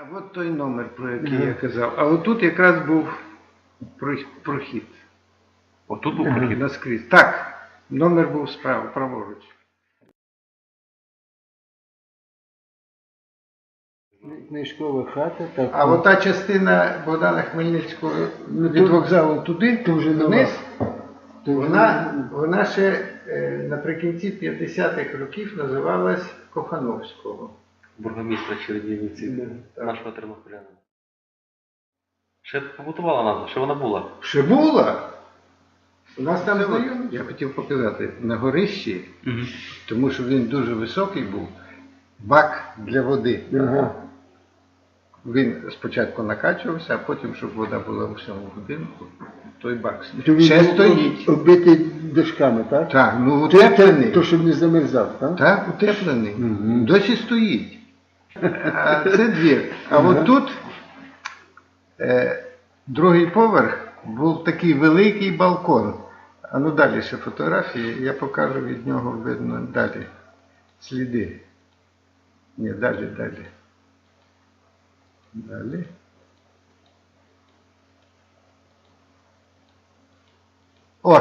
А от той номер, про який я казав. А отут якраз був про- прохід. Отут був прохід. Наскрізь. Так, номер був справа, праворуч. Книжкова хата, так. А ота частина Богдана Хмельницького Ну, від вокзалу туди, вже вниз, то вже- вона, вона ще е, наприкінці 50-х років називалась Кохановського. Бургомістра Чернігівці, Так. нашого тернополянина. Ще побутувала назва, що вона була. Ще була. У нас там знайомі. Я хотів показати на горищі, тому що він дуже високий був, бак для води. Ага. Він спочатку накачувався, а потім, щоб вода була у всьому будинку, той бак То він ще був стоїть. Оббитий дошками, так? Так, ну утеплений. то, щоб не замерзав, так? Так, утеплений. Мгм. Досі стоїть. Це двір. А от тут е, другий поверх був такий великий балкон. А ну далі ще фотографії, я покажу від нього видно далі. Сліди. Ні, далі, далі. Далі. О!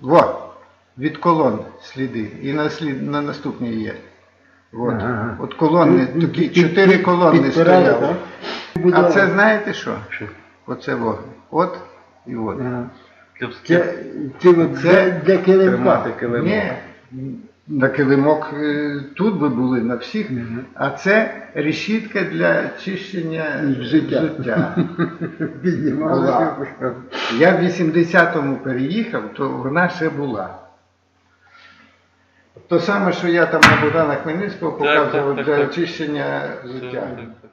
Во, від колон сліди. І на, слід, на наступній є. От, Ага. от колони, Ну, такі під- чотири під- колони підпирали, стояли. так? А це знаєте що? Що? Оце во. От і от. Ага. Це, це от Це для, для килимка. Тримати килимок. Ні, на килимок е, тут би були на всіх, Мгм. а це решітка для чищення Взуття. взуття. Піднімали. Була. Я в 80-му переїхав, то вона ще була. То саме, що я там на Богдана Хмельницького так, показував так, для так. очищення життя. Так, так, так.